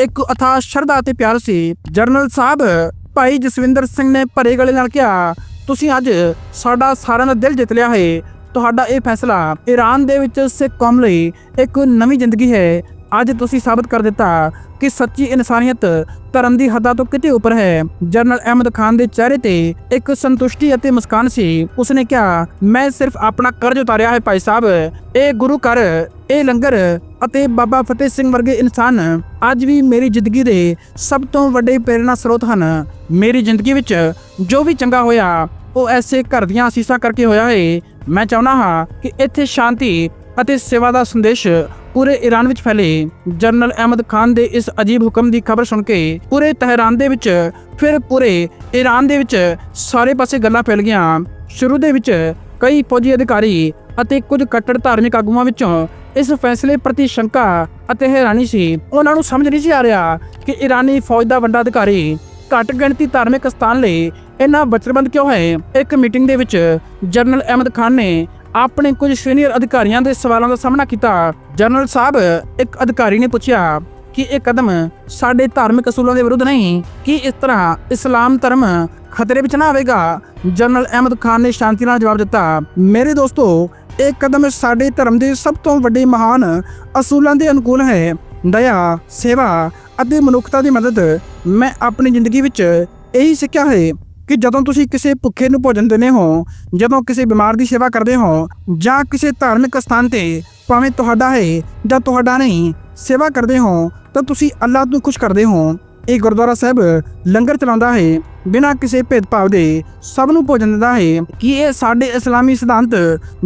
ਇੱਕ ਅਥਾਹ ਸ਼ਰਧਾ ਅਤੇ ਪਿਆਰ ਸੀ। ਜਨਰਲ ਸਾਹਿਬ, ਭਾਈ ਜਸਵਿੰਦਰ ਸਿੰਘ ਨੇ ਭਰੇ ਗਲੇ ਨਾਲ ਕਿਹਾ, ਤੁਸੀਂ ਅੱਜ ਸਾਡਾ ਸਾਰਿਆਂ ਦਾ ਦਿਲ ਜਿੱਤ ਲਿਆ ਹੈ। ਤੁਹਾਡਾ ਇਹ ਫੈਸਲਾ ਈਰਾਨ ਦੇ ਵਿੱਚ ਸਿੱਖ ਕੌਮ ਲਈ ਇੱਕ ਨਵੀਂ ਜ਼ਿੰਦਗੀ ਹੈ। ਅੱਜ ਤੁਸੀਂ ਸਾਬਤ ਕਰ ਦਿੱਤਾ ਕਿ ਸੱਚੀ ਇਨਸਾਨੀਅਤ ਧਰਮ ਦੀ ਹੱਦਾਂ ਤੋਂ ਕਿਤੇ ਉੱਪਰ ਹੈ। ਜਨਰਲ ਅਹਿਮਦ ਖਾਨ ਦੇ ਚਿਹਰੇ ਤੇ ਇੱਕ ਸੰਤੁਸ਼ਟੀ ਅਤੇ ਮੁਸਕਾਨ ਸੀ। ਉਸਨੇ ਕਿਹਾ, ਮੈਂ ਸਿਰਫ ਆਪਣਾ ਕਰਜ਼ ਉਤਾਰਿਆ ਹੈ ਭਾਈ ਸਾਹਿਬ। ਇਹ ਗੁਰੂ ਘਰ, ਇਹ ਲੰਗਰ ਅਤੇ ਬਾਬਾ ਫਤਿਹ ਸਿੰਘ ਵਰਗੇ ਇਨਸਾਨ ਅੱਜ ਵੀ ਮੇਰੀ ਜ਼ਿੰਦਗੀ ਦੇ ਸਭ ਤੋਂ ਵੱਡੇ ਪ੍ਰੇਰਣਾ ਸਰੋਤ ਹਨ। ਮੇਰੀ ਜ਼ਿੰਦਗੀ ਵਿੱਚ ਜੋ ਵੀ ਚੰਗਾ ਹੋਇਆ, ਉਹ ਐਸੇ ਘਰ ਦੀਆਂ ਅਸੀਸਾਂ ਕਰਕੇ ਹੋਇਆ ਹੈ। ਮੈਂ ਚਾਹੁੰਦਾ ਹਾਂ ਕਿ ਇੱਥੇ ਸ਼ਾਂਤੀ ਅਤੇ ਸੇਵਾ ਦਾ ਸੰਦੇਸ਼ ਪੂਰੇ ਈਰਾਨ ਵਿੱਚ ਫੈਲੇ। ਜਨਰਲ ਅਹਿਮਦ ਖਾਨ ਦੇ ਇਸ ਅਜੀਬ ਹੁਕਮ ਦੀ ਖਬਰ ਸੁਣ ਕੇ ਪੂਰੇ ਤਹਿਰਾਨ ਦੇ ਵਿੱਚ, ਫਿਰ ਪੂਰੇ ਈਰਾਨ ਦੇ ਵਿੱਚ ਸਾਰੇ ਪਾਸੇ ਗੱਲਾਂ ਫੈਲ ਗਈਆਂ। ਸ਼ੁਰੂ ਦੇ ਵਿੱਚ ਕਈ ਫੌਜੀ ਅਧਿਕਾਰੀ ਅਤੇ ਕੁਝ ਕੱਟੜ ਧਾਰਮਿਕ ਆਗੂਆਂ ਵਿੱਚੋਂ ਇਸ ਫੈਸਲੇ ਪ੍ਰਤੀ ਸ਼ੰਕਾ ਅਤੇ ਹੈਰਾਨੀ ਸੀ। ਉਹਨਾਂ ਨੂੰ ਸਮਝ ਨਹੀਂ ਸੀ ਆ ਰਿਹਾ ਕਿ ਈਰਾਨੀ ਫੌਜ ਦਾ ਵੱਡਾ ਅਧਿਕਾਰੀ ਘੱਟ ਗਿਣਤੀ ਧਾਰਮਿਕ ਸਥਾਨ ਲਈ ਇੰਨਾ ਵਚਨਬੰਦ ਕਿਉਂ ਹੈ? ਇੱਕ ਮੀਟਿੰਗ ਦੇ ਵਿੱਚ ਜਨਰਲ ਅਹਿਮਦ ਖਾਨ ਨੇ ਆਪਣੇ ਕੁਝ ਸੀਨੀਅਰ ਅਧਿਕਾਰੀਆਂ ਦੇ ਸਵਾਲਾਂ ਦਾ ਸਾਹਮਣਾ ਕੀਤਾ। ਜਨਰਲ ਸਾਹਿਬ, ਇੱਕ ਅਧਿਕਾਰੀ ਨੇ ਪੁੱਛਿਆ ਕਿ ਇਹ ਕਦਮ ਸਾਡੇ ਧਾਰਮਿਕ ਅਸੂਲਾਂ ਦੇ ਵਿਰੁੱਧ ਨਹੀਂ, ਕਿ ਇਸ ਤਰ੍ਹਾਂ ਇਸਲਾਮ ਧਰਮ ਖਤਰੇ ਵਿੱਚ ਨਾ ਆਵੇਗਾ? ਜਨਰਲ ਅਹਿਮਦ ਖਾਨ ਨੇ ਸ਼ਾਂਤੀ ਨਾਲ ਜਵਾਬ ਦਿੱਤਾ, ਮੇਰੇ ਦੋਸਤੋ, ਇਹ ਕਦਮ ਸਾਡੇ ਧਰਮ ਦੇ ਸਭ ਤੋਂ ਵੱਡੇ ਮਹਾਨ ਅਸੂਲਾਂ ਦੇ ਅਨੁਕੂਲ ਹੈ। ਦਇਆ, ਸੇਵਾ ਅਤੇ ਮਨੁੱਖਤਾ ਦੀ ਮਦਦ। ਮੈਂ ਆਪਣੀ ਜ਼ਿੰਦਗੀ ਵਿੱਚ ਇਹੀ ਸਿੱਖਿਆ ਹੈ ਕਿ ਜਦੋਂ ਤੁਸੀਂ ਕਿਸੇ ਭੁੱਖੇ ਨੂੰ ਭੋਜਨ ਦਿੰਦੇ ਹੋ, ਜਦੋਂ ਕਿਸੇ ਬਿਮਾਰ ਦੀ ਸੇਵਾ ਕਰਦੇ ਹੋ ਜਾਂ ਕਿਸੇ ਧਾਰਮਿਕ ਸਥਾਨ ਤੇ ਭਾਵੇਂ ਤੁਹਾਡਾ ਹੈ ਜਾਂ ਤੁਹਾਡਾ ਨਹੀਂ, ਸੇਵਾ ਕਰਦੇ ਹੋ ਤਾਂ ਤੁਸੀਂ ਅੱਲਾਹ ਨੂੰ ਖੁਸ਼ ਕਰਦੇ ਹੋ। ਇਹ ਗੁਰਦੁਆਰਾ ਸਾਹਿਬ ਲੰਗਰ ਚਲਾਉਂਦਾ ਹੈ, ਬਿਨਾਂ ਕਿਸੇ ਭੇਦਭਾਵ ਦੇ ਸਭ ਨੂੰ ਭੋਜਨ ਦਿੰਦਾ ਹੈ। ਕਿ ਇਹ ਸਾਡੇ ਇਸਲਾਮੀ ਸਿਧਾਂਤ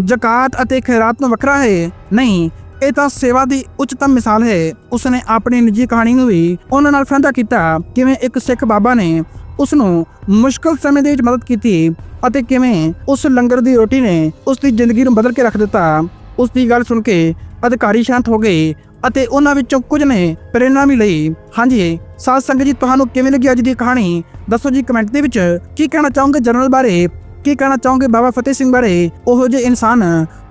ਜ਼ਕਾਤ ਅਤੇ ਖੈਰਾਤ ਤੋਂ ਵੱਖਰਾ ਹੈ? ਨਹੀਂ, ਇਹ ਤਾਂ ਸੇਵਾ ਦੀ ਉੱਚਤਮ ਮਿਸਾਲ ਹੈ। ਉਸਨੇ ਆਪਣੀ ਨਿੱਜੀ ਕਹਾਣੀ ਨੂੰ ਵੀ ਉਹਨਾਂ ਨਾਲ ਸਾਂਝਾ ਕੀਤਾ, ਕਿਵੇਂ ਇੱਕ ਸਿੱਖ ਬਾਬਾ ਨੇ ਉਸ ਨੂੰ ਮੁਸ਼ਕਲ ਸਮੇਂ ਦੇ ਵਿੱਚ ਮਦਦ ਕੀਤੀ ਅਤੇ ਕਿਵੇਂ ਉਸ ਲੰਗਰ ਦੀ ਰੋਟੀ ਨੇ ਉਸ ਦੀ ਜ਼ਿੰਦਗੀ ਨੂੰ ਬਦਲ ਕੇ ਰੱਖ ਦਿੱਤਾ। ਉਸ ਦੀ ਗੱਲ ਸੁਣ ਕੇ ਅਧਿਕਾਰੀ ਸ਼ਾਂਤ ਹੋ ਗਏ ਅਤੇ ਉਹਨਾਂ ਵਿੱਚੋਂ ਕੁਝ ਨੇ ਪ੍ਰੇਰਣਾ ਵੀ ਲਈ। ਹਾਂਜੀ, ਸਾਧ ਸੰਗਤ ਜੀ, ਤੁਹਾਨੂੰ ਕਿਵੇਂ ਲੱਗੀ ਅੱਜ ਦੀ ਕਹਾਣੀ? ਦੱਸੋ ਜੀ ਕਮੈਂਟ ਦੇ ਵਿੱਚ। ਕੀ ਕਹਿਣਾ ਚਾਹੋਗੇ ਜਨਰਲ ਬਾਰੇ? ਕੀ ਕਹਿਣਾ ਚਾਹੋਗੇ ਬਾਬਾ ਫਤਿਹ ਸਿੰਘ ਬਾਰੇ? ਉਹੋ ਜਿਹੇ ਇਨਸਾਨ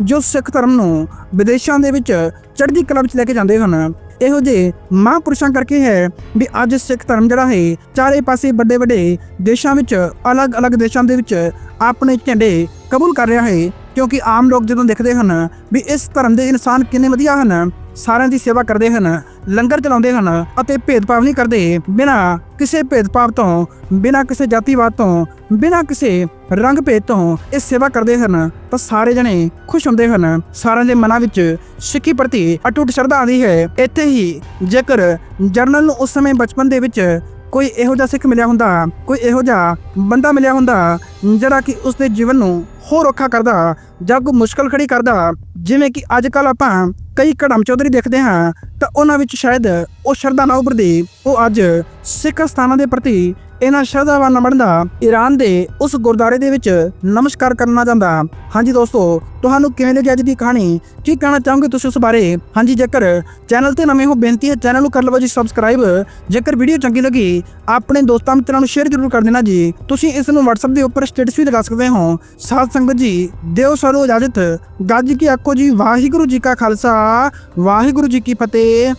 ਜੋ ਸਿੱਖ ਧਰਮ ਨੂੰ ਵਿਦੇਸ਼ਾਂ ਦੇ ਵਿੱਚ ਚੜ੍ਹਦੀ ਕਲਾ ਵਿੱਚ ਲੈ ਕੇ ਜਾਂਦੇ ਹਨ। ਇਹੋ ਜਿਹੇ ਮਹਾਂਪੁਰਸ਼ਾਂ ਕਰਕੇ ਹੈ ਵੀ ਅੱਜ ਸਿੱਖ ਧਰਮ ਜਿਹੜਾ ਹੈ, ਚਾਰੇ ਪਾਸੇ ਵੱਡੇ ਵੱਡੇ ਦੇਸ਼ਾਂ ਵਿੱਚ, ਅਲੱਗ-ਅਲੱਗ ਦੇਸ਼ਾਂ ਦੇ ਵਿੱਚ ਆਪਣੇ ਝੰਡੇ ਕਬੂਲ ਕਰ ਰਿਹਾ ਹੈ। ਕਿਉਂਕਿ ਆਮ ਲੋਕ ਜਦੋਂ ਦੇਖਦੇ ਹਨ ਵੀ ਇਸ ਧਰਮ ਦੇ ਇਨਸਾਨ ਕਿੰਨੇ ਵਧੀਆ ਹਨ, ਸਾਰਿਆਂ ਦੀ ਸੇਵਾ ਕਰਦੇ ਹਨ, ਲੰਗਰ ਚਲਾਉਂਦੇ ਹਨ ਅਤੇ ਭੇਦਭਾਵ ਨਹੀਂ ਕਰਦੇ ਬਿਨਾਂ ਕਿਸੇ ਭੇਦਭਾਵ ਤੋਂ, ਬਿਨਾਂ ਕਿਸੇ ਜਾਤੀਵਾਦ ਤੋਂ, ਬਿਨਾਂ ਕਿਸੇ ਰੰਗ ਭੇਦ ਤੋਂ ਇਹ ਸੇਵਾ ਕਰਦੇ ਹਨ, ਤਾਂ ਸਾਰੇ ਜਣੇ ਖੁਸ਼ ਹੁੰਦੇ ਹਨ। ਸਾਰਿਆਂ ਦੇ ਮਨਾਂ ਵਿੱਚ ਸਿੱਖੀ ਪ੍ਰਤੀ ਅਟੁੱਟ ਸ਼ਰਧਾ ਆਉਂਦੀ ਹੈ। ਇੱਥੇ ਹੀ ਜੇਕਰ ਜਰਨਲ ਨੂੰ ਉਸ ਸਮੇਂ ਬਚਪਨ ਦੇ ਵਿੱਚ ਕੋਈ ਇਹੋ ਜਿਹਾ ਸਿੱਖ ਮਿਲਿਆ ਹੁੰਦਾ, ਕੋਈ ਇਹੋ ਜਿਹਾ ਬੰਦਾ ਮਿਲਿਆ ਹੁੰਦਾ ਜਿਹੜਾ ਕਿ ਉਸ ਦੇ ਜੀਵਨ ਨੂੰ ਹੋਰ ਔਖਾ ਕਰਦਾ, ਜਾਂ ਕੋਈ ਮੁਸ਼ਕਲ ਖੜੀ ਕਰਦਾ। ਜਿਵੇਂ ਕਿ ਅੱਜ ਕੱਲ ਆਪਾਂ ਕਈ ਕੜਮ ਚੌਧਰੀ ਦੇਖਦੇ ਹਾਂ, ਤਾਂ ਉਹਨਾਂ ਵਿੱਚ ਸ਼ਾਇਦ ਉਹ ਸ਼ਰਧਾ ਨਾ ਉਭਰਦੀ, ਉਹ ਅੱਜ ਸਿੱਖ ਸਥਾਨਾਂ ਦੇ ਪ੍ਰਤੀ ਇਹਨਾਂ ਸ਼ਰਧਾਵਾਨ ਨਾ ਬਣਦਾ ਈਰਾਨ ਦੇ ਉਸ ਗੁਰਦਾਰੇ ਦੇ ਵਿੱਚ ਨਮਸਕਾਰ ਕਰਨਾ ਜਾਂਦਾ। ਹਾਂਜੀ ਦੋਸਤੋ, ਤੁਹਾਨੂੰ ਕਿਵੇਂ ਲੱਗੀ ਅੱਜ ਦੀ ਕਹਾਣੀ? ਕੀ ਕਹਿਣਾ ਚਾਹੋਗੇ ਤੁਸੀਂ ਉਸ ਬਾਰੇ? ਹਾਂਜੀ, ਜੇਕਰ ਚੈਨਲ ਤੇ ਨਵੇਂ ਹੋ, ਬੇਨਤੀ ਹੈ ਚੈਨਲ ਨੂੰ ਕਰ ਲਵੋ ਜੀ ਸਬਸਕ੍ਰਾਈਬ। ਜੇਕਰ ਵੀਡੀਓ ਚੰਗੀ ਲੱਗੀ, ਆਪਣੇ ਦੋਸਤਾਂ ਮਿੱਤਰਾਂ ਨੂੰ ਸ਼ੇਅਰ ਜ਼ਰੂਰ ਕਰ ਦੇਣਾ ਜੀ। ਤੁਸੀਂ ਇਸ ਨੂੰ WhatsApp ਦੇ ਉੱਪਰ ਸਟੇਟਸ ਵੀ ਲਗਾ ਸਕਦੇ ਹੋ। ਸਾਧ ਸੰਗਤ ਜੀ, ਦਿਓ ਸਾਨੂੰ ਇਜਾਜ਼ਤ। ਗੱਜ ਕੀ ਆਖੋ ਜੀ, ਵਾਹਿਗੁਰੂ ਜੀ ਕਾ ਖਾਲਸਾ, ਵਾਹਿਗੁਰੂ ਜੀ ਕੀ ਫਤਿਹ।